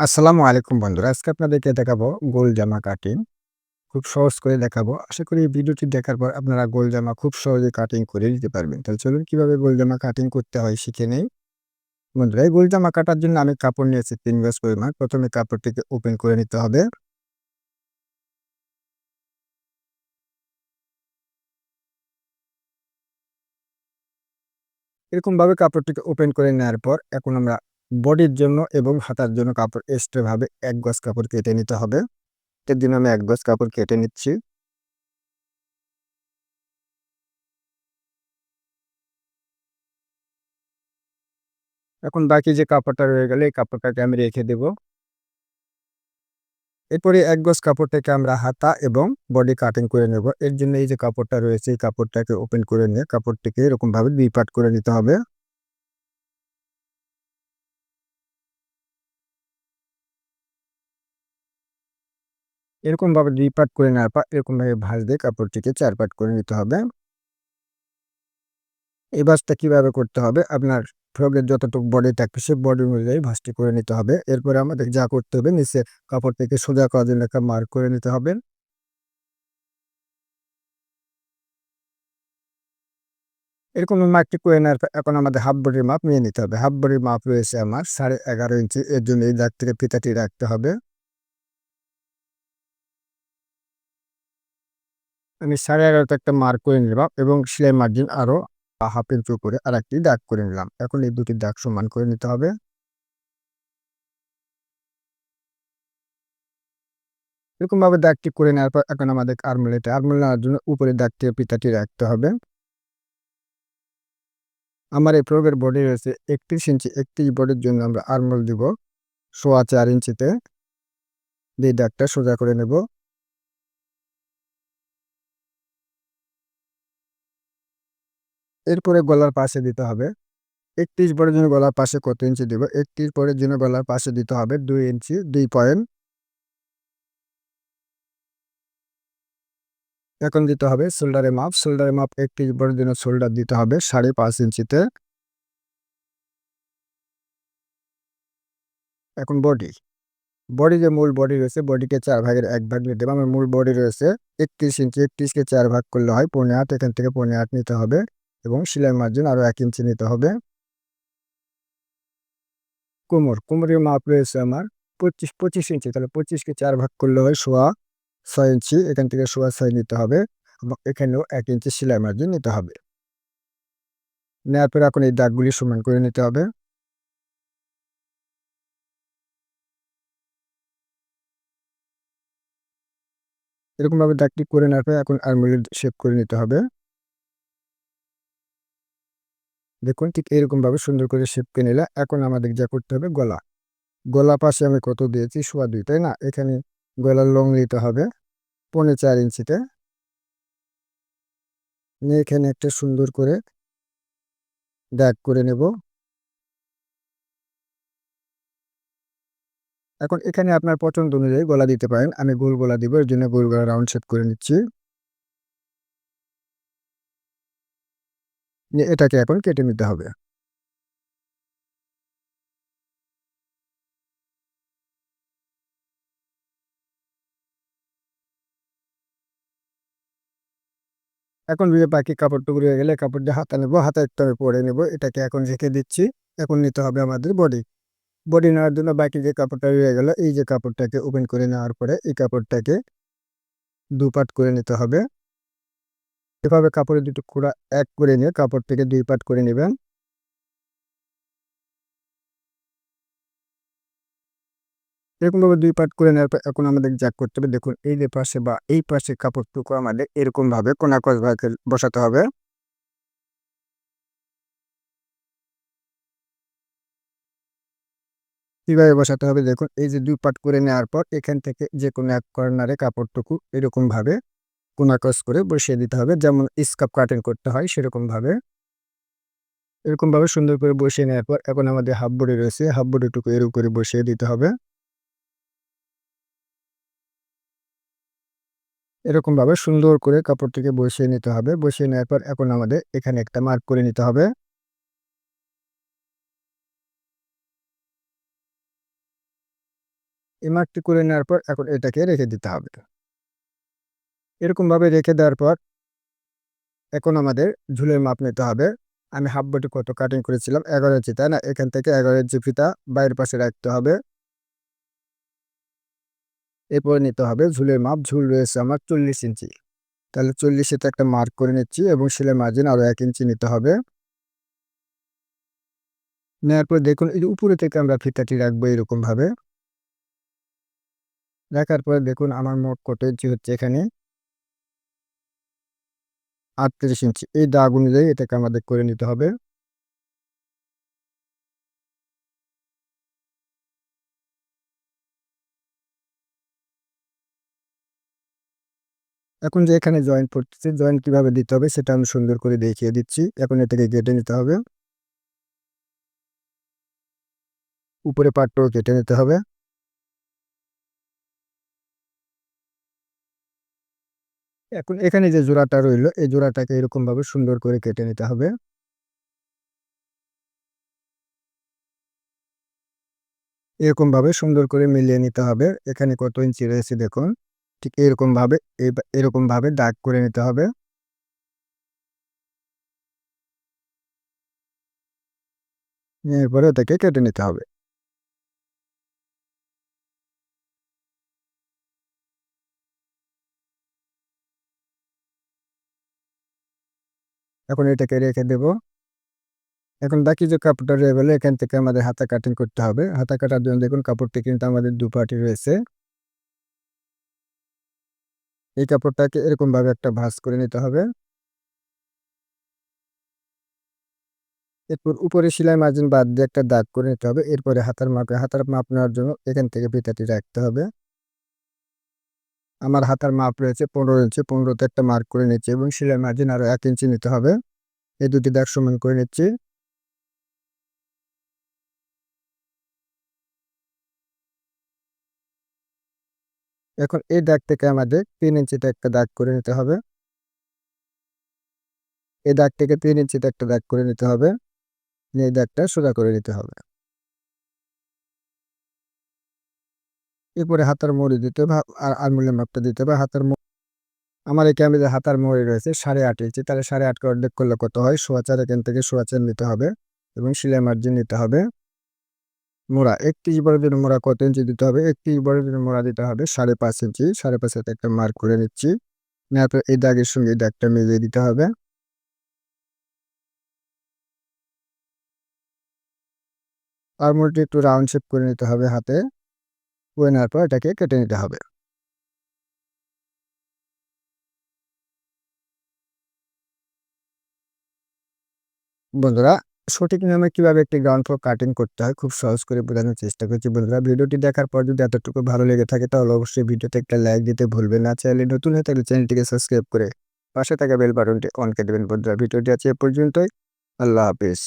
আসসালামু আলাইকুম বন্ধুরা। আজকে আপনাদেরকে দেখাবো গোল জামা কাটিং। খুব সহজ করে দেখাবো। আশা করি ভিডিওটি দেখার পর আপনারা গোল জামা খুব সহজে কাটিং করে নিতে পারবেন। তাহলে চলুন কীভাবে গোল জামা কাটিং করতে হয় শিখে নেই। বন্ধুরা, এই গোল জামা কাটার জন্য আমি কাপড় নিয়েছি তিন গজ পরিমাণ। প্রথমে কাপড়টিকে ওপেন করে নিতে হবে। এরকমভাবে কাপড়টিকে ওপেন করে নেওয়ার পর এখন আমরা বডির জন্য এবং হাতার জন্য কাপড় এক্সট্রা ভাবে এক গজ কাপড় কেটে নিতে হবে। এর জন্য আমি এক গজ কাপড় কেটে নিচ্ছি। এখন বাকি যে কাপড়টা রয়ে গেলে, এই কাপড়টাকে আমি রেখে দেব। এরপরে এক গজ কাপড়টাকে আমরা হাতা এবং বডি কাটিং করে নেব। এর জন্য এই যে কাপড়টা রয়েছে, এই কাপড়টাকে ওপেন করে নিয়ে কাপড়টিকে এরকমভাবে দুই পাট করে নিতে হবে। এরকমভাবে দুই পাট করে পর এরকমভাবে ভাঁজ দিয়ে কাপড়টিকে চার পাট করে নিতে হবে। এই ভাঁজটা কীভাবে করতে হবে? আপনার ফ্রকের যতটুকু বডি থাকবে সে বডি অনুযায়ী ভাঁজটি করে নিতে হবে। এরপরে আমাদের যা করতে হবে, নিচে কাপড় থেকে সোজা করার জন্য একটা মার্ক করে নিতে হবে। এরকম মার্কটি করে নেওয়ার এখন আমাদের হাফ বডির মাপ নিয়ে নিতে হবে। হাফ বডির মাপ রয়েছে আমার সাড়ে এগারো ইঞ্চি। এর জন্য এই দাগ থেকে ফিতাটি রাখতে হবে। আমি সাড়ে এগারোতে একটা মার্ক করে নিলাম এবং সেলাই মার্জিন আরও হাফ ইঞ্চি করে আর একটি দাগ করে নিলাম। এখন এই দুটি দাগ সমান করে নিতে হবে। এরকমভাবে দাগটি করে নেওয়ার পর এখন আমাদের আর্মলেটে আর্মল নেওয়ার জন্য উপরে দাগটি পিতাটি রাখতে হবে। আমার এই প্রোগের বডি রয়েছে একত্রিশ ইঞ্চি একত্রিশ বডির জন্য আমরা আর্মল দিব। সোয়া চার ইঞ্চিতে দিয়ে দাগটা সোজা করে নেব। এরপরে গলার পাশে দিতে হবে। একত্রিশ বরের জন্য গলার পাশে কত ইঞ্চি দিব? একত্রিশ বরের জন্য গলার পাশে দিতে হবে দুই ইঞ্চি, দুই পয়েন্ট। এখন দিতে হবে শোল্ডারের মাপ। শোল্ডারের মাপ একত্রিশ বরের জন্য শোল্ডার দিতে হবে সাড়ে পাঁচ ইঞ্চিতে। এখন বডি। বডি যে মূল বডি রয়েছে, বডিকে চার ভাগের এক ভাগ নিতে হবে আমার মূল বডি রয়েছে একত্রিশ ইঞ্চি। একত্রিশকে চার ভাগ করলে হয় পনেরো আট। এখান থেকে পনেরো আট নিতে হবে। এবং সেলাই মার্জিন আরও এক ইঞ্চি নিতে হবে। কোমর, কোমরের মাপ রয়েছে আমার পঁচিশ পঁচিশ ইঞ্চি, তাহলে পঁচিশকে চার ভাগ করলে হয় সোয়া ছয় ইঞ্চি, এখান থেকে সোয়া ছয় নিতে হবে এবং এখানেও এক ইঞ্চি সেলাই মার্জিন নিতে হবে। নেওয়ার পরে এখন এই দাগগুলি সমান করে নিতে হবে। এরকমভাবে দাগটি করে নেওয়ার পরে এখন আর্মুলের শেপ করে নিতে হবে। দেখুন, ঠিক এরকমভাবে সুন্দর করে শেপকে নিলে এখন আমাদের যা করতে হবে গলা। গলা পাশে আমি কত দিয়েছি? সোয়া দুই, তাই না? এখানে গলার লং নিতে হবে পনেরো চার ইঞ্চিতে। নিয়ে এখানে একটা সুন্দর করে দাগ করে নেব। এখন এখানে আপনার পছন্দ অনুযায়ী গলা দিতে পারেন। আমি গোল গলা দিব, এর জন্য গোল গলা রাউন্ড শেপ করে নিচ্ছি। এটাকে এখন কেটে নিতে হবে। এখন বিয়ে বাকি কাপড়টুকু রয়ে গেলে কাপড় দিয়ে হাতা নেব হাতে একটু আমি পরে নেব, এটাকে এখন রেখে দিচ্ছি। এখন নিতে হবে আমাদের বডি। বডি নেওয়ার জন্য বাকি যে কাপড়টা রয়ে গেল, এই যে কাপড়টাকে ওপেন করে নেওয়ার পরে এই কাপড়টাকে দুপাট করে নিতে হবে। এভাবে কাপড়ের দুটো কুড়া এক করে নিয়ে কাপড় থেকে দুই পাট করে নেবেন। এরকমভাবে দুই পাট করে নেওয়ার পর এখন আমাদের যা করতে হবে। দেখুন, এই যে পাশে বা এই পাশে কাপড়টুকু আমাদের এরকমভাবে কোনাকস ভাগে বসাতে হবে। কীভাবে বসাতে হবে? দেখুন, এই যে দুই পাট করে নেওয়ার পর এখান থেকে যে কোনো এক কর্নারে কাপড়টুকু এরকমভাবে কোনাকস করে বসিয়ে দিতে হবে। যেমন স্কাপ কাটিং করতে হয় সেরকমভাবে। এরকমভাবে সুন্দর করে বসিয়ে নেওয়ার পর এখন আমাদের হাফ বডি রয়েছে। হাফ বডিটুকু এর উপরে বসিয়ে দিতে হবে। এরকমভাবে সুন্দর করে কাপড়টিকে বসিয়ে নিতে হবে। বসিয়ে নেওয়ার পর এখন আমাদের এখানে একটা মার্ক করে নিতে হবে। এই মার্কটি করে নেওয়ার পর এখন এটাকে রেখে দিতে হবে। এরকমভাবে রেখে দেওয়ার পর এখন আমাদের ঝুলের মাপ নিতে হবে। আমি হাফ বটি কত কাটিং করেছিলাম? এগারো ইঞ্চি, তাই না? এখান থেকে এগারো ইঞ্চি ফিতা বাইরের পাশে রাখতে হবে। এরপরে নিতে হবে ঝুলের মাপ। ঝুল রয়েছে আমার চল্লিশ ইঞ্চি। তাহলে চল্লিশ চল্লিশে একটা মার্ক করে নিচ্ছি এবং সেলাই মার্জিন আরও এক ইঞ্চি নিতে হবে। নেওয়ার পর দেখুন, এই উপরে থেকে আমরা ফিতাটি রাখব এরকমভাবে রাখার পরে দেখুন আমার মোট কত ইঞ্চি হচ্ছে এখানে? আটত্রিশ ইঞ্চি। এই দাগ অনুযায়ী এটাকে আমাদের করে নিতে হবে। এখন যে এখানে জয়েন্ট পড়তেছে জয়েন্ট কীভাবে দিতে হবে সেটা আমি সুন্দর করে দেখিয়ে দিচ্ছি। এখন এটাকে কেটে নিতে হবে। উপরে পাটটাও কেটে নিতে হবে। এখন এখানে যে জোড়াটা রইল, এই জোড়াটাকে এরকমভাবে সুন্দর করে কেটে নিতে হবে। এরকমভাবে সুন্দর করে মিলিয়ে নিতে হবে। এখানে কত ইঞ্চি রয়েছে দেখুন। ঠিক এরকমভাবে এরকমভাবে দাগ করে নিতে হবে। এরপরে ওটাকে কেটে নিতে হবে। এখন এটাকে রেখে দেব। এখন বাকি যে কাপড়টা রয়ে গেলো এখান থেকে আমাদের হাতা কাটিং করতে হবে। হাতা কাটার জন্য দেখুন, কাপড়টি কিন্তু আমাদের দু পাটি রয়েছে। এই কাপড়টাকে এরকমভাবে একটা ভাঁজ করে নিতে হবে। এরপর উপরে সেলাই মার্জিন বাদ দিয়ে একটা দাগ করে নিতে হবে। এরপরে হাতার মাপে হাতার মাপ নেওয়ার জন্য এখান থেকে ফিতাটি রাখতে হবে। আমার হাতার মাপ রয়েছে পনেরো ইঞ্চি, পনেরোতে একটা মার্ক করে নিচ্ছি এবং সেলাই মার্জিন আরও এক ইঞ্চি নিতে হবে। এই দুটি দাগ সমান করে নিচ্ছি। এখন এই দাগ থেকে আমাদের তিন ইঞ্চিতে একটা দাগ করে নিতে হবে। এই দাগ থেকে তিন ইঞ্চিতে একটা দাগ করে নিতে হবে। এই দাগটা সোজা করে নিতে হবে। এরপরে হাতার মোড়ি দিতে হবে, আর আঙুলের মাপটা দিতে হবে। হাতার আমার এই ক্যামেরে হাতার মোড়ি রয়েছে সাড়ে আট ইঞ্চি, তাহলে সাড়ে আটকে অর্ধেক করলে কত হয়? সোয়া চার, এখান থেকে সোয়া চার নিতে হবে এবং সিলাই মার্জিন নিতে হবে। মোড়া, একত্রিশ বড়ের জন্য মোড়া কত ইঞ্চি দিতে হবে? একত্রিশ বড়ের জন্য মোড়া দিতে হবে সাড়ে পাঁচ ইঞ্চি, সাড়ে পাঁচ হাতে একটা মার্ক করে নিচ্ছি। নেওয়ার পর এই দাগের সঙ্গে এই দাগটা মিলিয়ে দিতে হবে। আর মোটটি একটু রাউন্ড শেপ করে নিতে হবে হাতে। করে নেওয়ার পর এটাকে কেটে নিতে হবে। বন্ধুরা, সঠিক নিয়মে কীভাবে একটি গ্রাউন্ড ফ্লোর কাটিং করতে হয় খুব সহজ করে বোঝানোর চেষ্টা করছি। বন্ধুরা, ভিডিওটি দেখার পর যদি এতটুকু ভালো লেগে থাকে তাহলে অবশ্যই ভিডিওতে একটা লাইক দিতে ভুলবেন না। চাইলে নতুন হয়ে থাকলে চ্যানেলটিকে সাবস্ক্রাইব করে পাশে থাকা বেল বাটনটি অন করে দেবেন। বন্ধুরা, ভিডিওটি আছে এ পর্যন্তই। আল্লাহ হাফিজ।